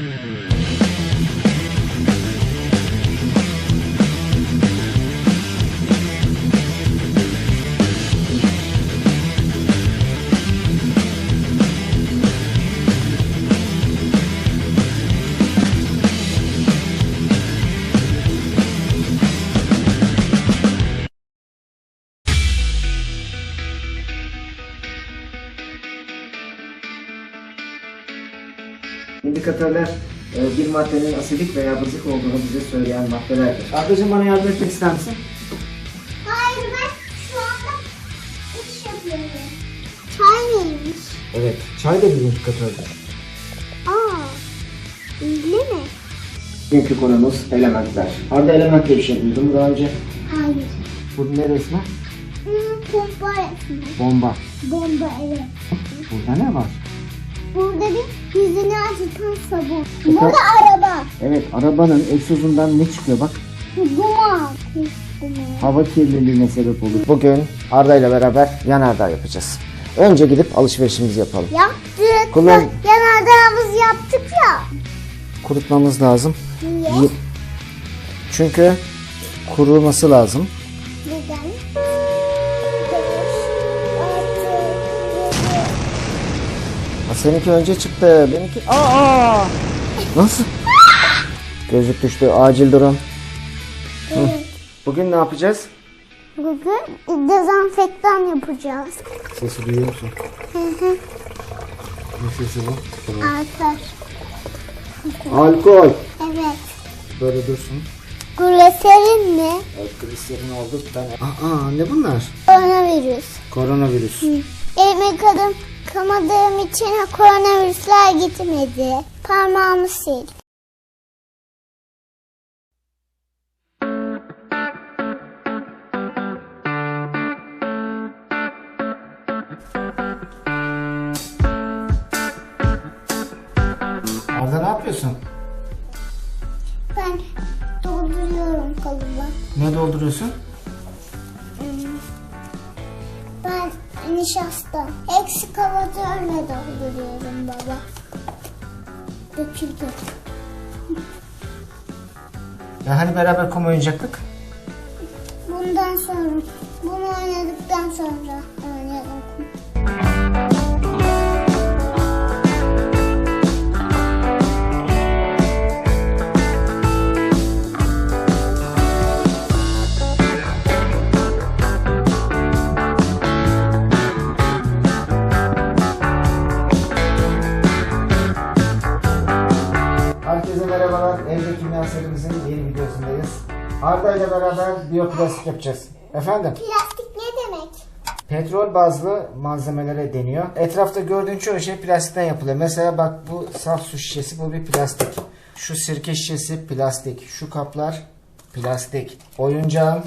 Mm-hmm. İndikatörler e, bir maddenin asidik veya bazik olduğunu bize söyleyen maddelerdir. Ablacığım bana yardım etmek ister misin? Hayır ben şu anda iş yapıyorum. Çay neymiş? Evet. Çay da bir indikatördür. Aa, ilgili mi? Bugünkü konumuz elementler. Arda element diye bir şey duydun mu daha önce? Hayır. Bu ne resmi? Hmm, pompa resmi. Bomba. Bomba evet. Burada ne var? Burada bir yüzünü acıtan sabun. Burada araba. Evet, arabanın egzozundan ne çıkıyor bak. Duman. Hava kirliliğine sebep olur. Bugün Arda ile beraber yanardağ yapacağız. Önce gidip alışverişimizi yapalım. Yaptık. Kullan- Yanardağımızı yaptık ya. Kurutmamız lazım. Niye? Ye- Çünkü kuruması lazım. Ha, seninki önce çıktı. Benimki... Aa! Nasıl? Gözlük düştü. Acil durum. Evet. Bugün ne yapacağız? Bugün dezenfektan yapacağız. Sesi duyuyor musun? Hı hı. Ne sesi bu? Alper. Alkol. Evet. Böyle dursun. Gluserin mi? Evet, gliserin oldu. Ben... Aa, ne bunlar? Koronavirüs. Koronavirüs. Elimi yıkadım. Kamadığım için koronavirüsler gitmedi. Parmağımı sil. Arda ne yapıyorsun? Ben dolduruyorum kalıbı. Ne dolduruyorsun? Nişasta. Eksik kavatörle dolduruyorum baba. Döküldü. Ya hani beraber kum oynayacaktık? Bundan sonra, bunu oynadıktan sonra oynayalım. Arda ile beraber biyoplastik yapacağız. Efendim? Plastik ne demek? Petrol bazlı malzemelere deniyor. Etrafta gördüğün çoğu şey plastikten yapılıyor. Mesela bak bu saf su şişesi bu bir plastik. Şu sirke şişesi plastik. Şu kaplar plastik. Oyuncağın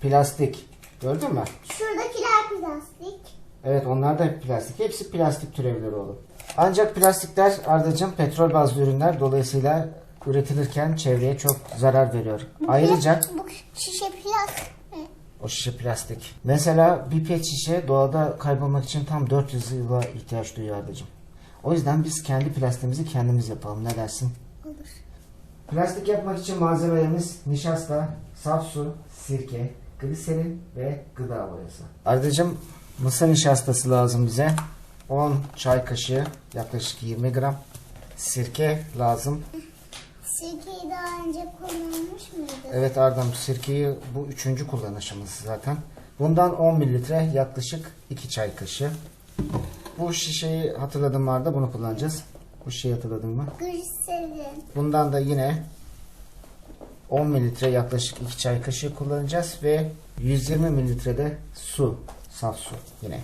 plastik. Gördün mü? Şuradakiler plastik. Evet onlar da plastik. Hepsi plastik türevleri oğlum. Ancak plastikler ardacım petrol bazlı ürünler dolayısıyla üretilirken çevreye çok zarar veriyor. Ayrıca Bu şişe plastik. o şişe plastik. Mesela bir pet şişe doğada kaybolmak için tam 400 yıla ihtiyaç duyuyor ardacım. O yüzden biz kendi plastiğimizi kendimiz yapalım. Ne dersin? Olur. Plastik yapmak için malzemelerimiz nişasta, saf su, sirke, gliserin ve gıda boyası. Ardacım mısır nişastası lazım bize. 10 çay kaşığı yaklaşık 20 gram. Sirke lazım. Sirkeyi daha önce kullanmış mıydı? Evet Ardam sirkeyi bu üçüncü kullanışımız zaten. Bundan 10 mililitre yaklaşık 2 çay kaşığı. Bu şişeyi hatırladım Arda bunu kullanacağız. Bu şişeyi hatırladın mı? Gliserin. Bundan da yine 10 mililitre yaklaşık 2 çay kaşığı kullanacağız ve 120 mililitre de su, saf su yine.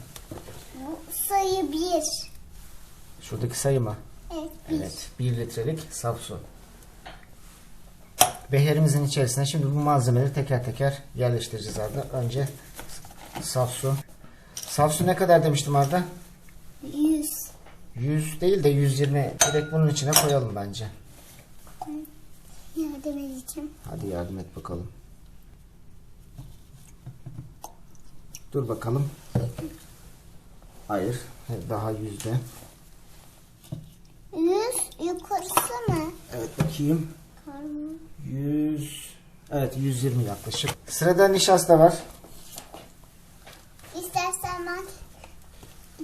Bu sayı bir. Şuradaki sayı mı? Evet bir. Evet, 1 litrelik saf su. Beherimizin içerisine şimdi bu malzemeleri teker teker yerleştireceğiz Arda. Önce saf su. Saf su ne kadar demiştim Arda? Yüz. 100 değil de 120 direkt bunun içine koyalım bence. Yardım edeceğim. Hadi yardım et bakalım. Dur bakalım. Hayır. Daha yüzde. Yüz yukarı parası mı? Evet bakayım. Karnım. 100 Evet 120 yaklaşık. Sırada nişasta var. İstersen ben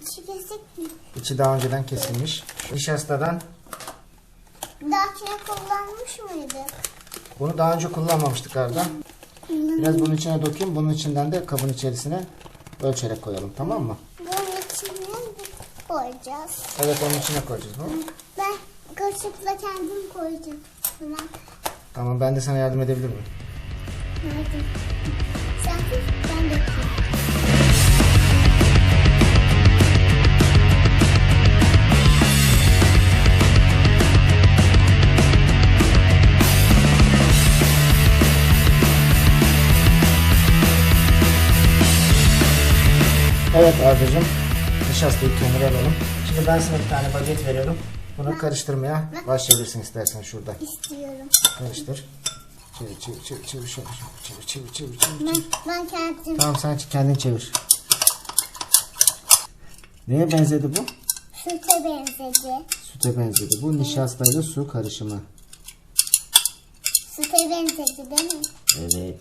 içi kesik mi? İçi daha önceden kesilmiş. Nişastadan Dahakine kullanmış mıydı? bunu daha önce kullanmamıştık Arda. Biraz bunun içine dökeyim. Bunun içinden de kabın içerisine ölçerek koyalım tamam mı? Bunun içine koyacağız. Evet onun içine koyacağız bunu. Ben kaşıkla kendim koyacağım. Tamam. Tamam ben de sana yardım edebilir miyim? Hadi. Sen tut ben dökeyim. Evet Arda'cığım. Nişastayı kenara alalım. Şimdi ben sana bir tane baget veriyorum. Bunu karıştırmaya başlayabilirsin istersen şurada. İstiyorum. Karıştır. Çevir çevir çevir çevir çevir çevir çevir çevir çevir Ben, ben kendim Tamam sen kendin çevir. Neye benzedi bu? süte benzedi. Süte benzedi. Bu nişastayla su karışımı. Süte benzedi değil mi? Evet.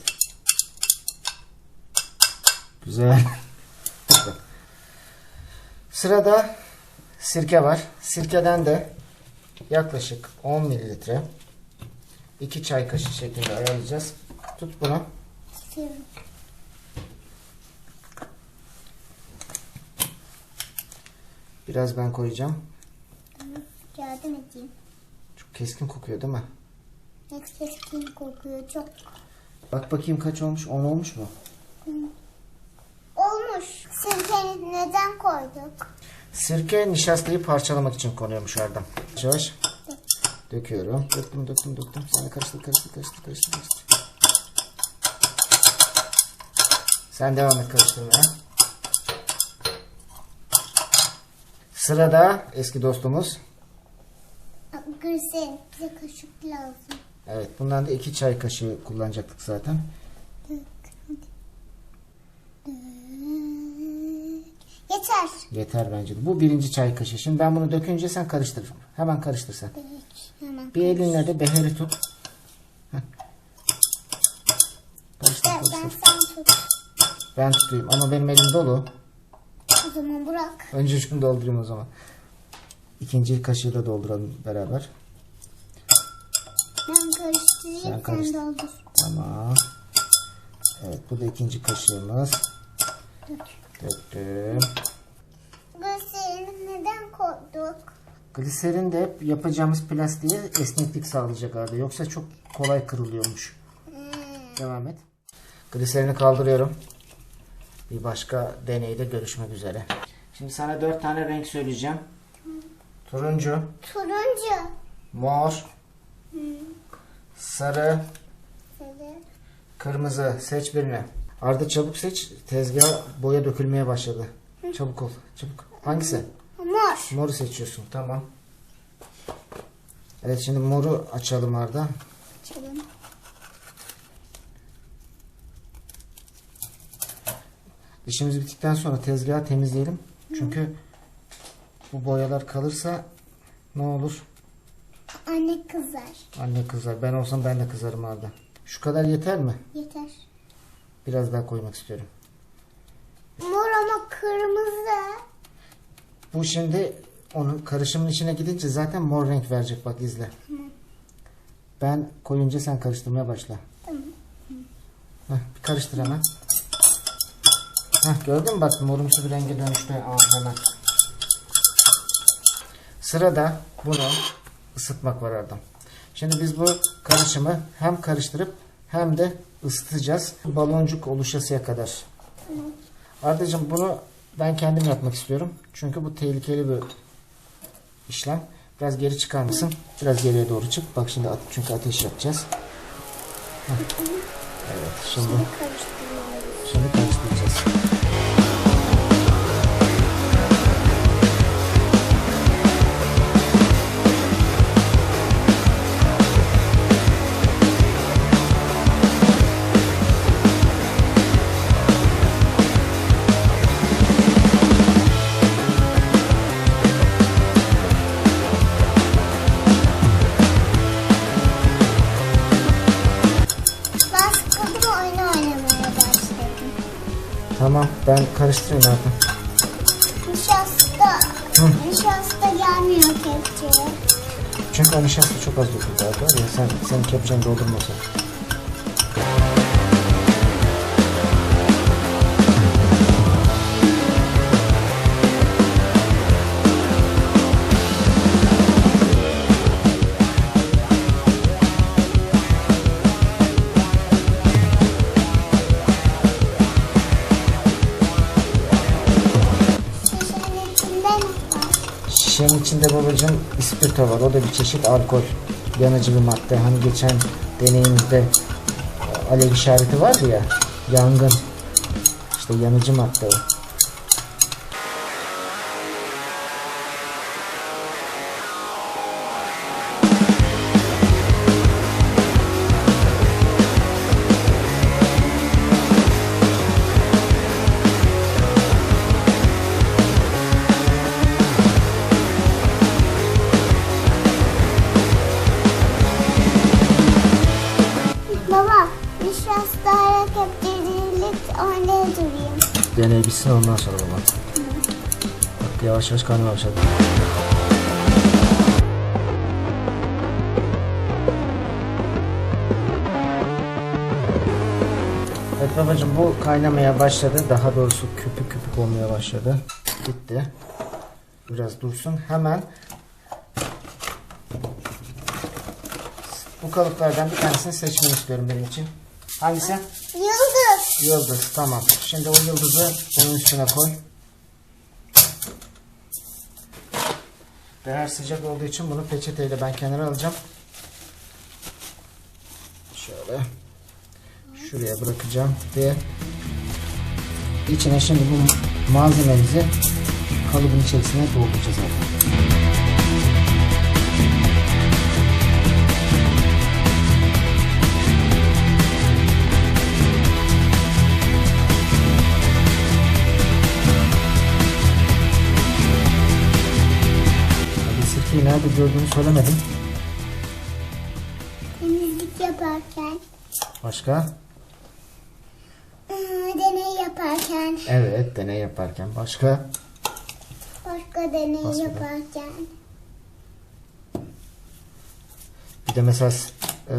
Güzel. Sırada sirke var. Sirkeden de yaklaşık 10 mililitre 2 çay kaşığı şeklinde ayarlayacağız. Tut bunu. Biraz ben koyacağım. Yardım edeyim. Çok keskin kokuyor değil mi? Ne keskin kokuyor çok. Bak bakayım kaç olmuş? 10 olmuş mu? Olmuş. Sirkeni neden koyduk? Sirke nişastayı parçalamak için konuyormuş Erdem. Yavaş yavaş. Döküyorum. Döktüm döktüm döktüm. Sen de karıştır karıştır karıştır karıştır. karıştır. Sen devam et karıştırmaya. Sırada eski dostumuz. Gülsen bize kaşık lazım. Evet bundan da iki çay kaşığı kullanacaktık zaten. Dök. Hadi. Dök. Yeter. Yeter bence de. Bu birinci çay kaşığı. Şimdi ben bunu dökünce sen karıştır. Hemen karıştır sen. Hemen. Bir elinle de beheri tut. Heh. Karıştır İstersen karıştır. sen tut. Ben tutayım ama benim elim dolu. O zaman bırak. Önce şunu doldurayım o zaman. İkinci kaşığı da dolduralım beraber. Ben karıştırayım Sen sen, karıştır. doldur. Tamam. Evet bu da ikinci kaşığımız. Dök. Döktüm. Gülsen'i neden koyduk? Gliserin de hep yapacağımız plastiğe esneklik sağlayacak arada. Yoksa çok kolay kırılıyormuş. Hmm. Devam et. Gliserini kaldırıyorum. Bir başka deneyde görüşmek üzere. Şimdi sana dört tane renk söyleyeceğim. Turuncu, Turuncu. mor, sarı, Sarı. kırmızı. Seç birini. Arda çabuk seç. Tezgaha boya dökülmeye başladı. Çabuk ol. Çabuk. Hangisi? Mor. Moru seçiyorsun. Tamam. Evet şimdi moru açalım Arda. Açalım. İşimiz bittikten sonra tezgahı temizleyelim. Çünkü bu boyalar kalırsa ne olur? Anne kızar. Anne kızar. Ben olsam ben de kızarım Arda. Şu kadar yeter mi? Yeter. Biraz daha koymak istiyorum. Mor ama kırmızı. Bu şimdi onun karışımın içine gidince zaten mor renk verecek bak izle. Ben koyunca sen karıştırmaya başla. Tamam. Heh, bir karıştır hemen. Heh, gördün mü bak morumsu bir renge dönüştü Aa, hemen. Sırada bunu ısıtmak var Erdem. Şimdi biz bu karışımı hem karıştırıp hem de ısıtacağız. Baloncuk oluşasıya kadar. Ardacığım bunu ben kendim yapmak istiyorum. Çünkü bu tehlikeli bir işlem. Biraz geri çıkar mısın? Biraz geriye doğru çık. Bak şimdi at- çünkü ateş yapacağız. Heh. Evet şimdi şimdi karıştıracağız. Tamam ben karıştırayım artık. Nişasta. Nişasta gelmiyor kepçeye. Çünkü o nişasta çok az döküldü abi. Ya sen, senin kepçeni doldurmasın. İçinde babacığım ispirto var. O da bir çeşit alkol. Yanıcı bir madde. Hani geçen deneyimizde e, alev işareti vardı ya. Yangın. İşte yanıcı madde o. yavaş yavaş karnım başladı. Evet babacığım bu kaynamaya başladı. Daha doğrusu köpük köpük olmaya başladı. Gitti. Biraz dursun. Hemen bu kalıplardan bir tanesini seçmeni istiyorum benim için. Hangisi? Yıldız. Yıldız tamam. Şimdi o yıldızı bunun üstüne koy. Değer sıcak olduğu için bunu peçeteyle ben kenara alacağım. Şöyle. Şuraya bırakacağım ve içine şimdi bu malzememizi kalıbın içerisine dolduracağız artık. Nerede gördüğünü söylemedim. Temizlik yaparken, Başka? deney yaparken, Evet deney yaparken. Başka? başka deney Başka. yaparken. Bir de mesela e,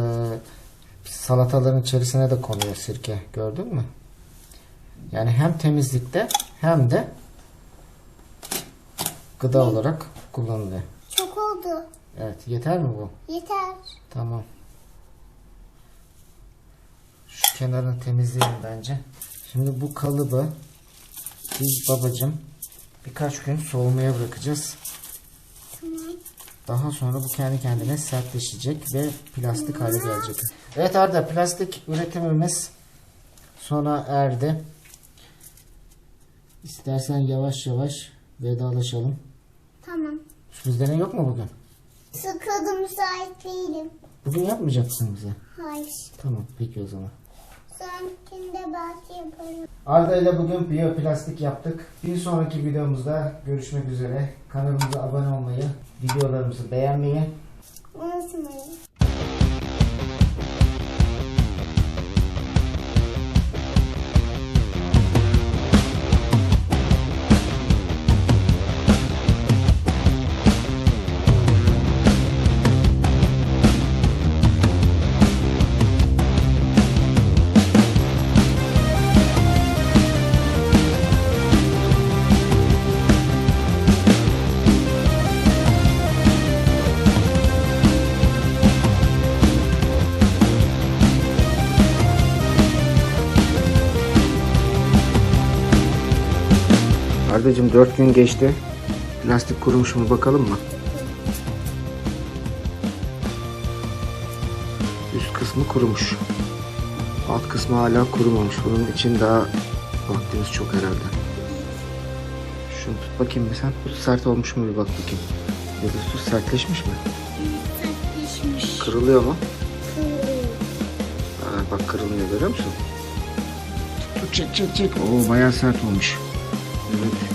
salataların içerisine de konuyor sirke. Gördün mü? Yani hem temizlikte hem de gıda olarak kullanılıyor. Oldu. Evet yeter mi bu? Yeter. Tamam. Şu kenarını temizleyelim bence. Şimdi bu kalıbı biz babacım birkaç gün soğumaya bırakacağız. Tamam. Daha sonra bu kendi kendine sertleşecek ve plastik hale gelecek. Evet Arda plastik üretimimiz sona erdi. İstersen yavaş yavaş vedalaşalım. Tamam. Sürpriz deney yok mu bugün? Sıkıldım müsait değilim. Bugün yapmayacak mısın bize? Hayır. Tamam peki o zaman. Sonrakinde belki yaparım. Arda ile bugün biyoplastik yaptık. Bir sonraki videomuzda görüşmek üzere. Kanalımıza abone olmayı, videolarımızı beğenmeyi Unutmayın. Ardacığım 4 gün geçti. Plastik kurumuş mu bakalım mı? Üst kısmı kurumuş. Alt kısmı hala kurumamış. Bunun için daha vaktimiz çok herhalde. Şunu tut bakayım bir sen. Tut sert olmuş mu bir bak bakayım. Ya da tut sertleşmiş mi? Sertleşmiş. Kırılıyor mu? Kırılıyor. Aa, bak kırılmıyor görüyor musun? Tut çek çek çek. Oo bayağı sert olmuş. Evet.